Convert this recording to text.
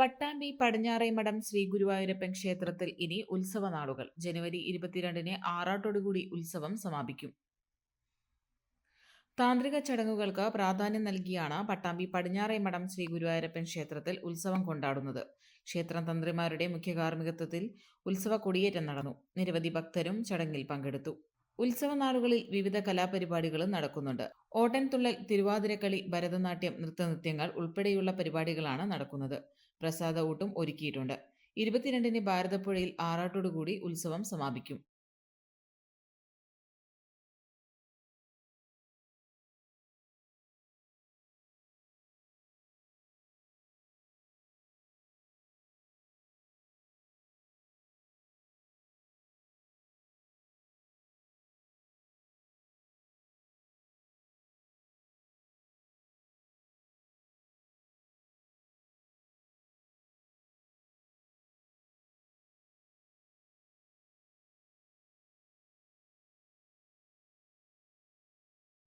പട്ടാമ്പി പടിഞ്ഞാറേമഠം ശ്രീ ഗുരുവായൂരപ്പൻ ക്ഷേത്രത്തിൽ ഇനി ഉത്സവ നാളുകൾ ജനുവരി ഇരുപത്തിരണ്ടിന് ആറാട്ടോടുകൂടി ഉത്സവം സമാപിക്കും. താന്ത്രിക ചടങ്ങുകൾക്ക് പ്രാധാന്യം നൽകിയാണ് പട്ടാമ്പി പടിഞ്ഞാറേമഠം ശ്രീ ഗുരുവായൂരപ്പൻ ക്ഷേത്രത്തിൽ ഉത്സവം കൊണ്ടാടുന്നത്. ക്ഷേത്രം തന്ത്രിമാരുടെ മുഖ്യ കാർമ്മികത്വത്തിൽ ഉത്സവ കൊടിയേറ്റം നടന്നു. നിരവധി ഭക്തരും ചടങ്ങിൽ പങ്കെടുത്തു. ഉത്സവ നാളുകളിൽ വിവിധ കലാപരിപാടികളും നടക്കുന്നുണ്ട്. ഓട്ടൻതുള്ളൽ തിരുവാതിരക്കളി ഭരതനാട്യം നൃത്തനൃത്യങ്ങൾ ഉൾപ്പെടെയുള്ള പരിപാടികളാണ് നടക്കുന്നത്. പ്രസാദ ഊട്ടും ഒരുക്കിയിട്ടുണ്ട്. ഇരുപത്തിരണ്ടിന് ഭാരതപ്പുഴയിൽ ആറാട്ടോടുകൂടി ഉത്സവം സമാപിക്കും.